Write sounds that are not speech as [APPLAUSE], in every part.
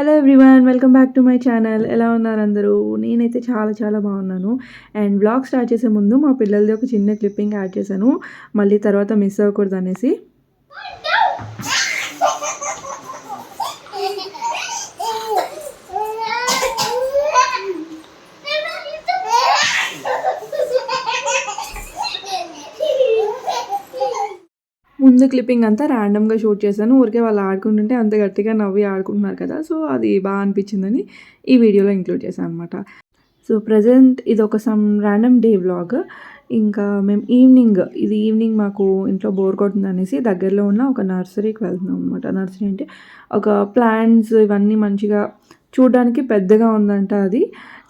Hello everyone welcome back to my channel ఎలా ఉన్నారు అందరూ? నేనైతే చాలా చాలా బాగున్నాను. అండ్ బ్లాగ్ స్టార్ట్ చేసే ముందు మా పిల్లలది ఒక చిన్న క్లిప్పింగ్ యాడ్ చేశాను. మళ్ళీ తర్వాత మిస్ అవ్వకూడదు అనేసి. ముందు క్లిప్పింగ్ అంతా ర్యాండమ్గా షూట్ చేశాను. ఊరికే వాళ్ళు ఆడుకుంటుంటే అంత గట్టిగా నవ్వి ఆడుకుంటున్నారు కదా. సో అది బాగా అనిపించిందని ఈ వీడియోలో ఇంక్లూడ్ చేశాను అనమాట సో ప్రజెంట్ ఇది ఒక సమ్ ర్యాండమ్ డే వ్లాగ్ ఇంకా మేము ఈవినింగ్ ఇది ఈవినింగ్ మాకు ఇంట్లో బోర్ కొడుతుంది అనేసి దగ్గరలో ఉన్న ఒక నర్సరీకి వెళ్తున్నాం అనమాట నర్సరీ అంటే ఒక ప్లాంట్స్ ఇవన్నీ మంచిగా చూడడానికి పెద్దగా ఉందంట అది.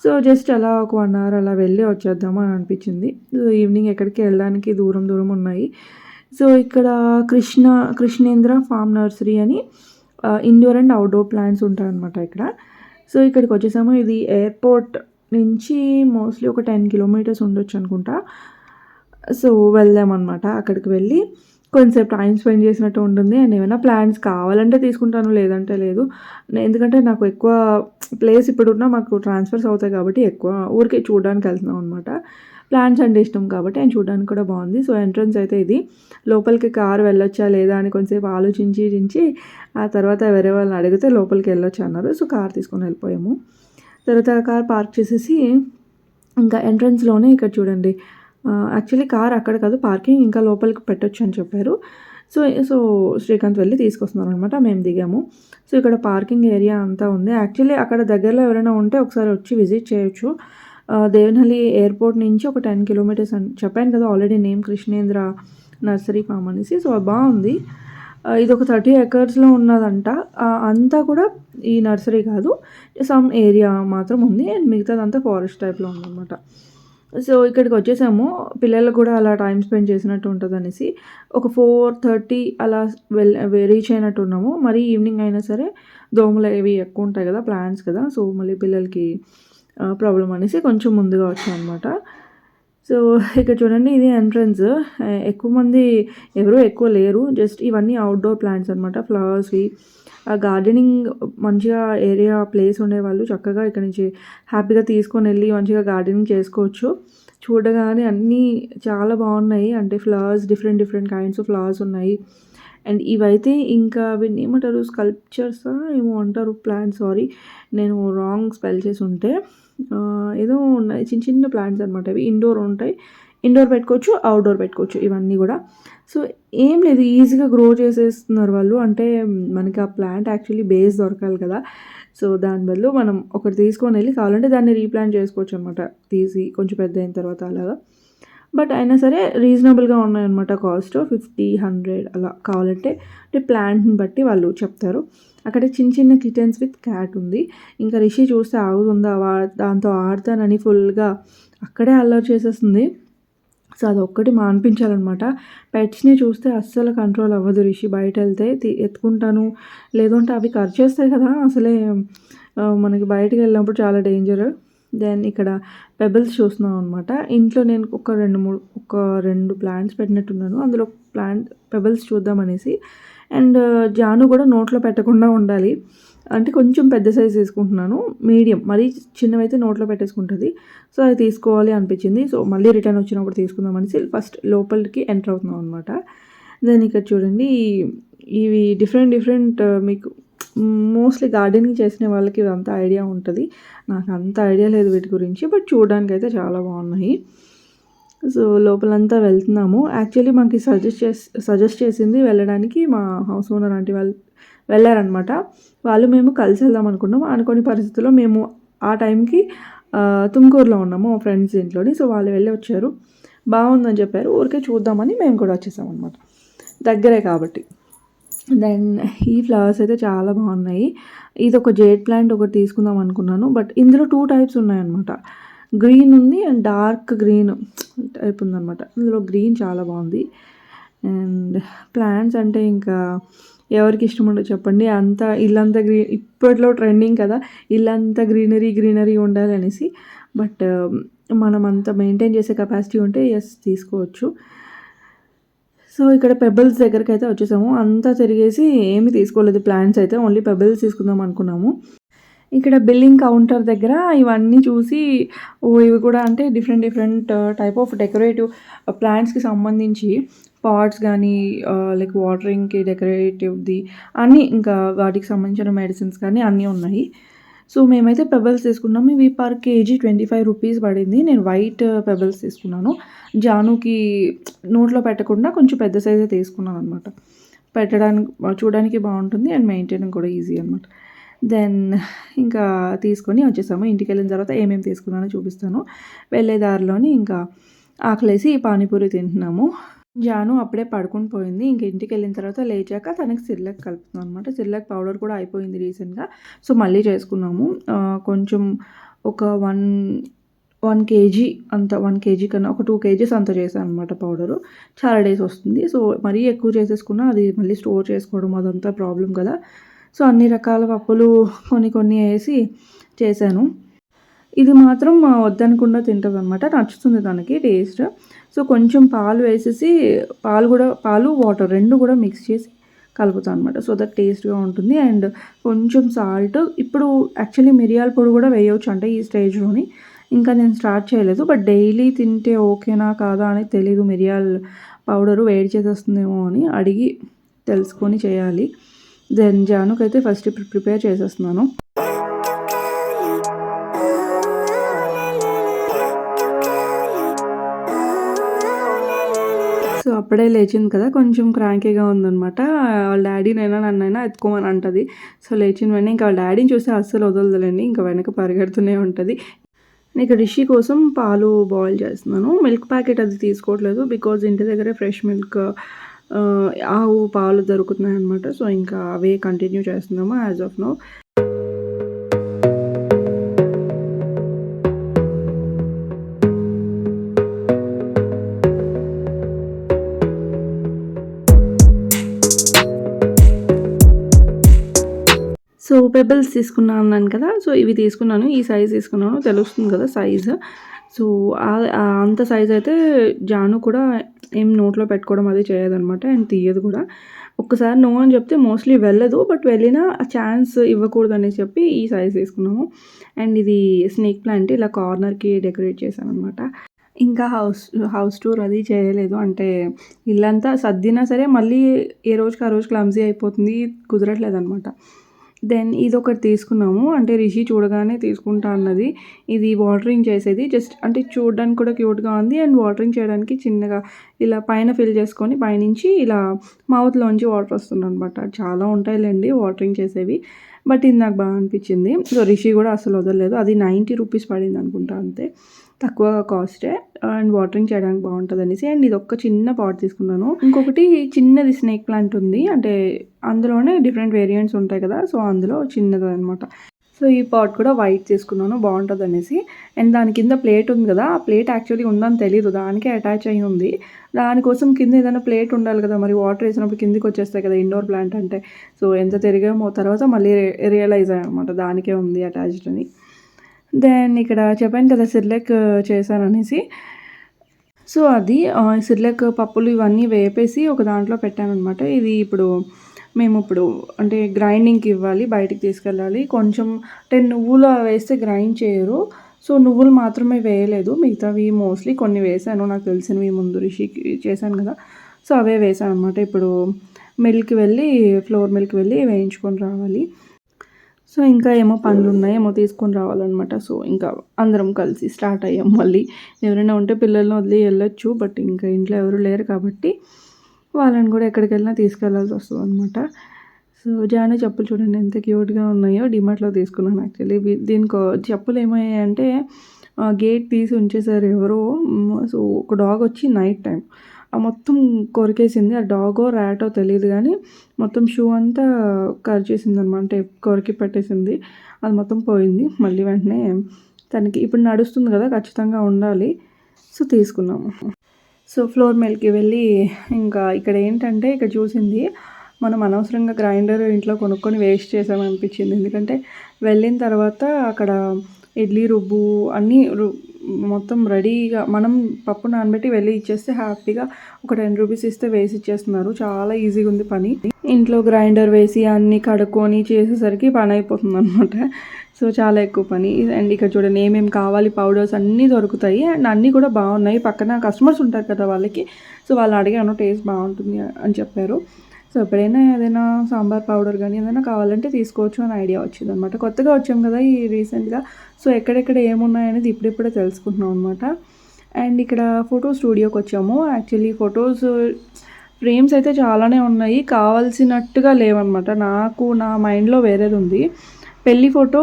సో జస్ట్ అలా ఒక వన్ అవర్ అలా వెళ్ళి వచ్చేద్దాము అని అనిపించింది. సో ఈవినింగ్ ఎక్కడికి వెళ్ళడానికి దూరం దూరం ఉన్నాయి. సో ఇక్కడ కృష్ణ కృష్ణేంద్ర ఫామ్ నర్సరీ అని ఇండోర్ అండ్ అవుట్డోర్ ప్లాంట్స్ ఉంటాయన్నమాట ఇక్కడ. సో ఇక్కడికి వచ్చేసాము. ఇది ఎయిర్పోర్ట్ నుంచి మోస్ట్లీ ఒక టెన్ కిలోమీటర్స్ ఉండొచ్చు అనుకుంటా. సో వెళ్దామన్నమాట అక్కడికి వెళ్ళి. కొంచెంసేపు టైం స్పెండ్ చేసినట్టు ఉంటుంది. అండ్ ఏమైనా ప్లాన్స్ కావాలంటే తీసుకుంటాను లేదంటే లేదు. ఎందుకంటే నాకు ఎక్కువ ప్లేస్ ఇప్పుడున్న మాకు ట్రాన్స్ఫర్స్ అవుతాయి కాబట్టి ఎక్కువ ఊరికే చూడడానికి వెళ్తున్నాం అనమాట ప్లాంట్స్ అంటే ఇష్టం కాబట్టి ఆయన చూడడానికి కూడా బాగుంది. సో ఎంట్రన్స్ అయితే ఇది. లోపలికి కార్ వెళ్ళొచ్చా లేదా అని కొంచెంసేపు ఆలోచించి చించి ఆ తర్వాత వేరే వాళ్ళని అడిగితే లోపలికి వెళ్ళొచ్చు అన్నారు. సో కార్ తీసుకొని వెళ్ళిపోయాము. తర్వాత కార్ పార్క్ చేసేసి ఇంకా ఎంట్రన్స్లోనే ఇక్కడ చూడండి. యాక్చువల్లీ కార్ అక్కడ కాదు పార్కింగ్ ఇంకా లోపలికి పెట్టొచ్చు అని చెప్పారు. సో సో శ్రీకాంత్ వెళ్ళి తీసుకొస్తున్నారు అనమాట మేము దిగాము. సో ఇక్కడ పార్కింగ్ ఏరియా అంతా ఉంది. యాక్చువల్లీ అక్కడ దగ్గరలో ఎవరైనా ఉంటే ఒకసారి వచ్చి విజిట్ చేయొచ్చు. దేవనహల్లి ఎయిర్పోర్ట్ నుంచి ఒక టెన్ కిలోమీటర్స్ అని చెప్పాను కదా already name Krishnendra nursery farm అనేసి. సో బాగుంది. ఇది ఒక థర్టీ ఎకర్స్లో ఉన్నదంట. అంతా కూడా ఈ నర్సరీ కాదు సమ్ ఏరియా మాత్రం ఉంది. అండ్ మిగతాదంతా ఫారెస్ట్ టైప్లో ఉందన్నమాట. సో ఇక్కడికి వచ్చేసాము. పిల్లలు కూడా అలా టైం స్పెండ్ చేసినట్టు ఉంటుంది అనేసి ఒక ఫోర్ థర్టీ అలా వెల్ రీచ్ అయినట్టు ఉన్నాము. మరి ఈవినింగ్ అయినా సరే దోమలు అవి ఎక్కువ ఉంటాయి కదా ప్లాన్స్ కదా. సో మళ్ళీ పిల్లలకి ప్రాబ్లం అనేసి కొంచెం ముందుగా వచ్చాం అనమాట సో ఇక్కడ చూడండి ఇది ఎంట్రన్స్ ఎక్కువ మంది ఎవరు ఎక్కువ లేరు. జస్ట్ ఇవన్నీ అవుట్డోర్ ప్లాంట్స్ అనమాట ఫ్లవర్స్వి గార్డెనింగ్ మంచిగా ఏరియా ప్లేస్ ఉండేవాళ్ళు చక్కగా ఇక్కడ నుంచి హ్యాపీగా తీసుకొని వెళ్ళి మంచిగా గార్డెనింగ్ చేసుకోవచ్చు. చూడగానే అన్నీ చాలా బాగున్నాయి. అంటే flowers different different kinds of flowers ఉన్నాయి. అండ్ ఇవైతే ఇంకా వీటిని ఏమంటారు? స్కల్ప్చర్స్ ఏమో అంటారు? ప్లాంట్స్ సారీ నేను రాంగ్ స్పెల్ చేసి ఉంటే. ఏదో ఉన్నాయి చిన్న చిన్న ప్లాంట్స్ అనమాట అవి ఇండోర్ ఉంటాయి. ఇండోర్ పెట్టుకోవచ్చు అవుట్డోర్ పెట్టుకోవచ్చు ఇవన్నీ కూడా. సో ఏం లేదు ఈజీగా గ్రో చేసేస్తున్నారు వాళ్ళు. అంటే మనకి ఆ ప్లాంట్ యాక్చువల్లీ బేస్ దొరకాలి కదా. సో దాని బదులు మనం ఒకటి తీసుకొని వెళ్ళి కావాలంటే దాన్ని రీప్లాంట్ చేసుకోవచ్చు అనమాట తీసి కొంచెం పెద్ద అయిన తర్వాత అలాగా. బట్ అయినా సరే రీజనబుల్గా ఉన్నాయన్నమాట కాస్ట్ ఫిఫ్టీ హండ్రెడ్ అలా కావాలంటే. అంటే ప్లాంట్ని బట్టి వాళ్ళు చెప్తారు. అక్కడ చిన్న చిన్న కిటన్స్ విత్ క్యాట్ ఉంది. ఇంకా రిషి చూస్తే ఆగుతుందా? దాంతో ఆడతానని ఫుల్గా అక్కడే అల్లరి చేసేస్తుంది. సో అది ఒక్కటి మాన్పించాలన్నమాట. పెట్స్ని చూస్తే అస్సలు కంట్రోల్ అవ్వదు రిషి. బయట వెళ్తే ఎత్తుకుంటాను. లేదంటే అవి ఖర్చు చేస్తాయి కదా అసలే మనకి బయటకు వెళ్ళినప్పుడు చాలా డేంజర్. దెన్ ఇక్కడ పెబల్స్ చూస్తున్నాం అనమాట ఇంట్లో నేను ఒక రెండు మూడు ఒక రెండు ప్లాంట్స్ పెట్టినట్టున్నాను. అందులో ప్లాంట్ పెబల్స్ చూద్దామనేసి అండ్ జాను కూడా నోట్లో పెట్టకుండా ఉండాలి. అంటే కొంచెం పెద్ద సైజ్ తీసుకుంటున్నాను మీడియం మరీ చిన్నవైతే నోట్లో పెట్టేసుకుంటుంది. సో అది తీసుకోవాలి అనిపించింది. సో మళ్ళీ రిటర్న్ వచ్చినప్పుడు తీసుకుందాం అనేసి ఫస్ట్ లోపలికి ఎంటర్ అవుతున్నాం అనమాట దెన్ ఇక్కడ చూడండి ఇవి డిఫరెంట్ డిఫరెంట్ మీకు మోస్ట్లీ గార్డెనింగ్ చేసిన వాళ్ళకి ఇదంతా ఐడియా ఉంటుంది. నాకు అంత ఐడియా లేదు వీటి గురించి బట్ చూడడానికి అయితే చాలా బాగున్నాయి. సో లోపలంతా వెళ్తున్నాము. యాక్చువల్లీ మాకు సజెస్ట్ చేసి సజెస్ట్ చేసింది వెళ్ళడానికి మా హౌస్ ఓనర్ అంటే వాళ్ళు వెళ్ళారనమాట వాళ్ళు మేము కలిసి వెళ్దాం అనుకున్నాము. అనుకోని పరిస్థితుల్లో మేము ఆ టైంకి తుమ్కూరులో ఉన్నాము మా ఫ్రెండ్స్ ఇంట్లోని. సో వాళ్ళు వెళ్ళి వచ్చారు. బాగుందని చెప్పారు. ఊరికే చూద్దామని మేము కూడా వచ్చేసాం అనమాట దగ్గరే కాబట్టి. దెన్ ఈ ఫ్లవర్స్ అయితే చాలా బాగున్నాయి. ఇది ఒక జేడ్ ప్లాంట్ ఒకటి తీసుకుందాం అనుకున్నాను. బట్ ఇందులో టూ టైప్స్ ఉన్నాయన్నమాట. గ్రీన్ ఉంది అండ్ డార్క్ గ్రీన్ టైప్ ఉందన్నమాట. ఇందులో గ్రీన్ చాలా బాగుంది. అండ్ ప్లాంట్స్ అంటే ఇంకా ఎవరికి ఇష్టం ఉండదు చెప్పండి. అంత ఇల్లంతా గ్రీ ఇప్పట్లో ట్రెండింగ్ కదా. ఇల్లంతా గ్రీనరీ గ్రీనరీ ఉండాలి అనేసి బట్ మనం అంత మెయింటైన్ చేసే కెపాసిటీ ఉంటే ఎస్ తీసుకోవచ్చు. సో ఇక్కడ పెబల్స్ దగ్గరికి అయితే వచ్చేసాము. అంతా తిరిగేసి ఏమి తీసుకోలేదు. ప్లాంట్స్ అయితే ఓన్లీ పెబల్స్ తీసుకుందాం అనుకున్నాము. ఇక్కడ బిల్లింగ్ కౌంటర్ దగ్గర ఇవన్నీ చూసి ఓ ఇవి కూడా అంటే different different type of decorative ప్లాంట్స్కి సంబంధించి పాట్స్ కానీ లైక్ వాటరింగ్కి డెకరేటివ్ది అన్నీ ఇంకా వాటికి సంబంధించిన మెడిసిన్స్ కానీ అన్నీ ఉన్నాయి. సో మేమైతే పెబల్స్ తీసుకున్నాము ఇవి per KG twenty five rupees పడింది. నేను వైట్ uh, పెబల్స్ తీసుకున్నాను. జానుకి నోట్లో పెట్టకుండా కొంచెం పెద్ద సైజే తీసుకున్నాను అనమాట పెట్టడానికి చూడడానికి బాగుంటుంది అండ్ మెయింటైన్ కూడా ఈజీ అనమాట దెన్ ఇంకా తీసుకొని వచ్చేసాము. ఇంటికి వెళ్ళిన తర్వాత ఏమేమి తీసుకున్నానో చూపిస్తాను. వెళ్ళే దారిలోని ఇంకా ఆకలేసి పానీపూరి తింటున్నాము. జాను అప్పుడే పడుకుని పోయింది. ఇంక ఇంటికి వెళ్ళిన తర్వాత లేచాక తనకి సిర్లక్ కలుపుతున్నాం అనమాట సిర్లక్ పౌడర్ కూడా అయిపోయింది రీసెంట్గా. సో మళ్ళీ చేసుకున్నాము. కొంచెం ఒక వన్ వన్ కేజీ అంత వన్ కేజీ కన్నా ఒక టూ కేజీస్ అంత చేశాను అనమాట పౌడరు. చాలా డేస్ వస్తుంది. సో మరీ ఎక్కువ చేసేసుకున్నా అది మళ్ళీ స్టోర్ చేసుకోవడం అదంతా ప్రాబ్లం కదా. సో అన్ని రకాల పప్పులు కొన్ని కొన్ని వేసి చేశాను. ఇది మాత్రం వద్దనకుండా తింటుంది అనమాట నచ్చుతుంది తనకి టేస్ట్. సో కొంచెం పాలు వేసేసి పాలు కూడా పాలు వాటర్ రెండు కూడా మిక్స్ చేసి కలుపుతాను అనమాట సో దట్ టేస్ట్గా ఉంటుంది. అండ్ కొంచెం సాల్ట్. ఇప్పుడు యాక్చువల్లీ మిరియాల పొడి కూడా వేయవచ్చు అంటే ఈ స్టేజ్లోని. ఇంకా నేను స్టార్ట్ చేయలేదు. బట్ డైలీ తింటే ఓకేనా కాదా అని తెలియదు మిరియాల పౌడరు వేడి చేసేస్తుందేమో అని అడిగి తెలుసుకొని చేయాలి. దెన్ జానుకైతే ఫస్ట్ ప్రిపేర్ చేసేస్తున్నాను. అప్పుడే లేచింది కదా కొంచెం క్రాంకీగా ఉందనమాట వాళ్ళ డాడీనైనా నన్నైనా ఎత్తుకోమని అంటుంది. సో లేచిన వెంటనే ఇంకా వాళ్ళ డాడీని చూస్తే అస్సలు వదలదులేండి ఇంకా వెనక పరిగెడుతూనే ఉంటుంది. నేను రిషి కోసం పాలు బాయిల్ చేస్తున్నాను. మిల్క్ ప్యాకెట్ అది తీసుకోవట్లేదు బికాజ్ ఇంటి దగ్గరే ఫ్రెష్ మిల్క్ ఆవు పాలు దొరుకుతున్నాయి అనమాట సో ఇంకా అవే కంటిన్యూ చేస్తున్నాము యాజ్ ఆఫ్ నో పెబల్స్ తీసుకున్నాను అన్నాను కదా సో ఇవి తీసుకున్నాను ఈ సైజ్ తీసుకున్నాను తెలుస్తుంది కదా సైజు సో అంత సైజ్ అయితే జాను కూడా ఏం నోట్లో పెట్టుకోవడం అది చేయదనమాట అండ్ తీయదు కూడా. ఒక్కసారి నో అని చెప్తే మోస్ట్లీ వెళ్ళదు బట్ వెళ్ళినా ఛాన్స్ ఇవ్వకూడదు అని చెప్పి ఈ సైజ్ తీసుకున్నాము. అండ్ ఇది స్నేక్ ప్లాంట్ ఇలా కార్నర్కి డెకరేట్ చేశాను అనమాట ఇంకా హౌస్ హౌస్ టూర్ అది చేయలేదు అంటే ఇల్లంతా సర్దినా సరే మళ్ళీ ఏ రోజుకి ఆ రోజు క్లమ్జీ అయిపోతుంది కుదరట్లేదు అనమాట దెన్ ఇది ఒకటి తీసుకున్నాము. అంటే రిషి చూడగానే తీసుకుంటా అన్నది. ఇది వాటరింగ్ చేసేది. జస్ట్ అంటే చూడడానికి కూడా క్యూట్గా ఉంది. అండ్ వాటరింగ్ చేయడానికి చిన్నగా ఇలా పైన ఫిల్ చేసుకొని పైనుంచి ఇలా మౌత్లోంచి వాటర్ వస్తుంది అనమాట చాలా ఉంటాయిలేండి వాటరింగ్ చేసేవి. బట్ ఇది నాకు బాగా అనిపించింది. సో రిషి కూడా అసలు వదలలేదు. అది నైంటీ రూపీస్ పడింది అనుకుంటా అంతే. తక్కువ కాస్టే అండ్ వాటరింగ్ చేయడానికి బాగుంటుంది అనేసి అండ్ ఇది ఒక్క చిన్న పాట్ తీసుకున్నాను. ఇంకొకటి చిన్నది స్నేక్ ప్లాంట్ ఉంది అంటే అందులోనే డిఫరెంట్ వేరియంట్స్ ఉంటాయి కదా సో అందులో చిన్నది అనమాట సో ఈ పాట్ కూడా వైట్ తీసుకున్నాను బాగుంటుంది అనేసి అండ్ దాని కింద ప్లేట్ ఉంది కదా ఆ ప్లేట్ యాక్చువల్లీ ఉందని తెలియదు దానికే అటాచ్ అయ్యి ఉంది. దానికోసం కింద ఏదైనా ప్లేట్ ఉండాలి కదా మరి వాటర్ వేసినప్పుడు కిందికి వచ్చేస్తాయి కదా ఇండోర్ ప్లాంట్ అంటే. సో ఎంత తిరిగామో తర్వాత మళ్ళీ రియలైజ్ అయ్యామన్నమాట దానికే ఉంది అటాచ్డ్ అని. దెన్ ఇక్కడ చెప్పాను కదా సిర్లెక్ చేశాననేసి సో అది సిర్లెక్ పప్పులు ఇవన్నీ వేపేసి ఒక దాంట్లో పెట్టాను అనమాట ఇది ఇప్పుడు మేము ఇప్పుడు అంటే గ్రైండింగ్కి ఇవ్వాలి బయటికి తీసుకెళ్ళాలి. కొంచెం అంటే నువ్వులు వేస్తే గ్రైండ్ చేయరు. సో నువ్వులు మాత్రమే వేయలేదు. మిగతావి మోస్ట్లీ కొన్ని వేసాను నాకు తెలిసినవి ముందు రిషికి చేశాను కదా. సో అవే వేసాను అనమాట ఇప్పుడు మిల్క్ వెళ్ళి ఫ్లోర్ మిల్క్ వెళ్ళి వేయించుకొని రావాలి. సో ఇంకా ఏమో పనులు ఉన్నాయి ఏమో తీసుకొని రావాలన్నమాట. సో ఇంకా అందరం కలిసి స్టార్ట్ అయ్యాం మళ్ళీ. ఎవరైనా ఉంటే పిల్లల్ని వదిలి వెళ్ళొచ్చు బట్ ఇంకా ఇంట్లో ఎవరు లేరు కాబట్టి వాళ్ళని కూడా ఎక్కడికి వెళ్ళినా తీసుకెళ్ళాల్సి వస్తుంది అనమాట సో జాను చెప్పులు చూడండి ఎంత క్యూట్గా ఉన్నాయో డిమార్ట్లో తీసుకున్నాను యాక్చువల్లీ. దీనికి చెప్పులు ఏమయ్యాయంటే గేట్ తీసి ఉంచేసారు ఎవరో. సో ఒక డాగ్ వచ్చి నైట్ టైం మొత్తం కొరికేసింది. ఆ డాగో ర్యాటో తెలియదు కానీ మొత్తం షూ అంతా కరిచేసింది అనమాట అంటే కొరికి పెట్టేసింది. అది మొత్తం పోయింది. మళ్ళీ వెంటనే తనకి ఇప్పుడు నడుస్తుంది కదా ఖచ్చితంగా ఉండాలి. సో తీసుకున్నాము. సో ఫ్లోర్ మిల్కి వెళ్ళి ఇంకా ఇక్కడ ఏంటంటే ఇక్కడ చూసింది మనం అనవసరంగా గ్రైండర్ ఇంట్లో కొనుక్కొని వేస్ట్ చేసామనిపించింది. ఎందుకంటే వెళ్ళిన తర్వాత అక్కడ ఇడ్లీ రుబ్బు అన్నీ రు మొత్తం రెడీగా మనం పప్పు నానబెట్టి వెళ్ళి ఇచ్చేస్తే హ్యాపీగా ఒక టెన్ రూపీస్ ఇస్తే వేసి ఇచ్చేస్తున్నారు. చాలా ఈజీగా ఉంది పని. ఇంట్లో గ్రైండర్ వేసి అన్ని కడుక్కొని చేసేసరికి పని అయిపోతుంది అనమాట సో చాలా ఎక్కువ పని. అండ్ ఇక్కడ చూడండి ఏమేమి కావాలి పౌడర్స్ అన్నీ దొరుకుతాయి. అండ్ అన్నీ కూడా బాగున్నాయి. పక్కన కస్టమర్స్ ఉంటారు కదా వాళ్ళకి. సో వాళ్ళు అడిగాను టేస్ట్ బాగుంటుంది అని చెప్పారు. సో ఎప్పుడైనా ఏదైనా సాంబార్ పౌడర్ కానీ ఏదైనా కావాలంటే తీసుకోవచ్చు అని ఐడియా వచ్చింది అనమాట కొత్తగా వచ్చాం కదా ఈ రీసెంట్గా. సో ఎక్కడెక్కడ ఏమున్నాయనేది ఇప్పుడిప్పుడే తెలుసుకుంటున్నాం అనమాట అండ్ ఇక్కడ ఫోటో స్టూడియోకి వచ్చాము. యాక్చువల్లీ ఫొటోస్ ఫ్రేమ్స్ అయితే చాలానే ఉన్నాయి. కావాల్సినట్టుగా లేవన్నమాట నాకు నా మైండ్లో వేరేది ఉంది. పెళ్ళి ఫోటో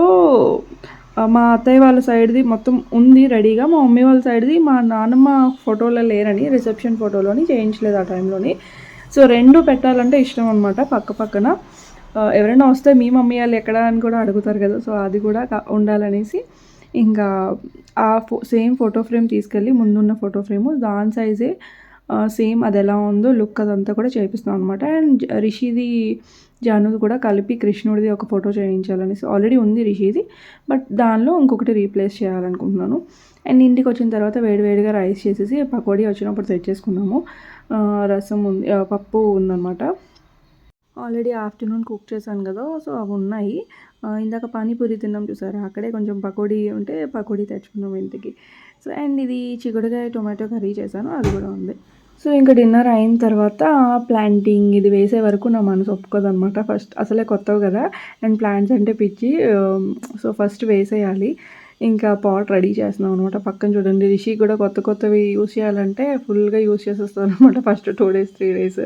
మా అత్తయ్య వాళ్ళ సైడ్ది మొత్తం ఉంది రెడీగా. మా మమ్మీ వాళ్ళ సైడ్ది మా నాన్నమ్మ ఫోటోలో లేరని రిసెప్షన్ ఫోటోలోని చేయించలేదు ఆ టైంలోని. సో రెండు పెట్టాలంటే ఇష్టం అనమాట పక్క పక్కన. ఎవరైనా వస్తే మీ మమ్మీ వాళ్ళు ఎక్కడ అని కూడా అడుగుతారు కదా సో అది కూడా ఉండాలనేసి. ఇంకా ఆ ఫో సేమ్ ఫోటో ఫ్రేమ్ తీసుకెళ్ళి ముందున్న ఫోటో ఫ్రేము దాని సైజే సేమ్ అది ఎలా ఉందో లుక్ అదంతా కూడా చేపిస్తాం అనమాట అండ్ రిషిది జానుది కూడా కలిపి కృష్ణుడిది ఒక ఫోటో చేయించాలనేసి ఆల్రెడీ ఉంది రిషిది బట్ దానిలో ఇంకొకటి రీప్లేస్ చేయాలనుకుంటున్నాను. అండ్ ఇంటికి వచ్చిన తర్వాత వేడివేడిగా రైస్ చేసేసి పకోడీ వచ్చినప్పుడు తెచ్చేసుకున్నాము చేసుకున్నాము. రసం ఉంది పప్పు ఉందన్నమాట. ఆల్రెడీ ఆఫ్టర్నూన్ కుక్ చేశాను కదా సో అవి ఉన్నాయి. ఇందాక పానీపూరి తిన్నాం చూసారా? అక్కడే కొంచెం పకోడీ ఉంటే పకోడీ తెచ్చుకున్నాం ఇంటికి. సో అండ్ ఇది చిగుడుగాయ టొమాటో కర్రీ చేశాను అది కూడా ఉంది. సో ఇంకా డిన్నర్ అయిన తర్వాత ప్లాంటింగ్ ఇది వేసే వరకు నా మనసు ఒప్పుకోదన్నమాట. ఫస్ట్ అసలే కొత్తవి కదా. అండ్ ప్లాంట్స్ అంటే పిచ్చి సో ఫస్ట్ వేసేయాలి. ఇంకా పాట్ రెడీ చేస్తున్నాం అనమాట పక్కన చూడండి రిషి కూడా కొత్త కొత్తవి యూస్ చేయాలంటే ఫుల్గా యూస్ చేసేస్తాను అనమాట first two days three days.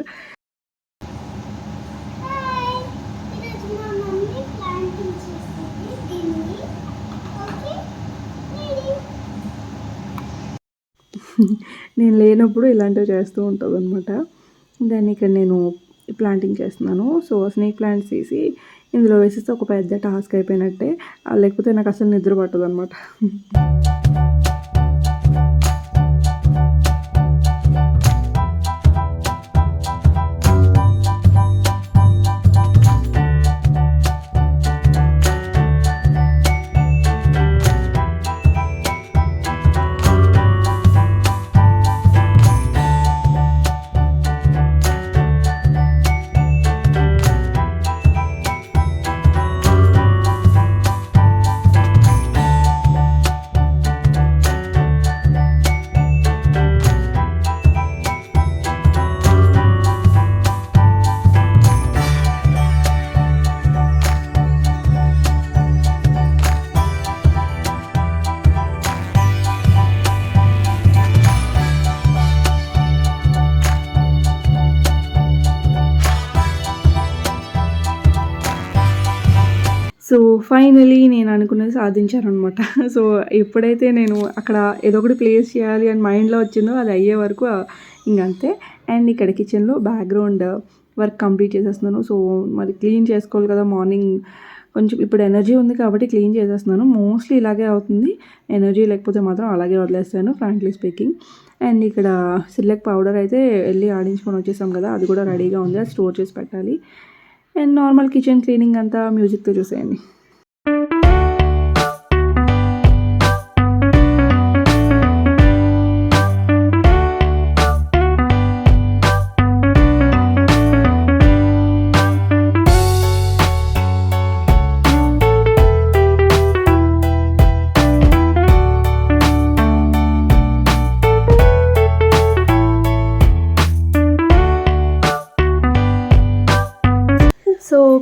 నేను లేనప్పుడు ఇలాంటివి చేస్తూ ఉంటుంది అనమాట దాన్ని ఇక్కడ నేను ప్లాంటింగ్ చేస్తున్నాను. సో స్నేక్ ప్లాంట్స్ తీసి ఇందులో వేసేస్తే ఒక పెద్ద టాస్క్ అయిపోయినట్టే. లేకపోతే నాకు అసలు నిద్ర పట్టదు అనమాట సో ఫైనలీ నేను అనుకున్నది సాధించానమాట [LAUGHS] సో ఎప్పుడైతే నేను అక్కడ ఏదో ఒకటి ప్లేస్ చేయాలి అని మైండ్లో వచ్చిందో అది అయ్యే వరకు ఇంకంతే. అండ్ ఇక్కడ కిచెన్లో బ్యాక్గ్రౌండ్ వర్క్ కంప్లీట్ చేసేస్తున్నాను. సో మరి క్లీన్ చేసుకోవాలి కదా మార్నింగ్ కొంచెం ఇప్పుడు ఎనర్జీ ఉంది కాబట్టి క్లీన్ చేసేస్తున్నాను. మోస్ట్లీ ఇలాగే అవుతుంది. ఎనర్జీ లేకపోతే మాత్రం అలాగే వదిలేస్తాను ఫ్రాంక్లీ స్పీకింగ్ అండ్ ఇక్కడ సిల్లెక్ పౌడర్ అయితే వెళ్ళి ఆడించుకొని వచ్చేసాం కదా అది కూడా రెడీగా ఉంది. అది స్టోర్ చేసి పెట్టాలి. అండ్ నార్మల్ కిచెన్ క్లీనింగ్ అంతా మ్యూజిక్తో చూసేయండి.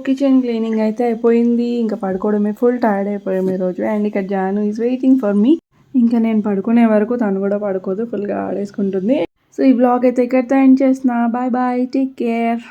కిచెన్ క్లీనింగ్ అయితే అయిపోయింది. ఇంకా పడుకోవడమే ఫుల్ టైర్డ్ అయిపోయాం ఈరోజు అండ్ ఇక్కడ Janu is waiting for me ఇంకా నేను పడుకునే వరకు తను కూడా పడుకోదు ఫుల్గా ఆడేసుకుంటుంది. సో ఈ బ్లాగ్ అయితే ఇక్కడితో ఎండ్ చేస్తున్నా. Bye bye take care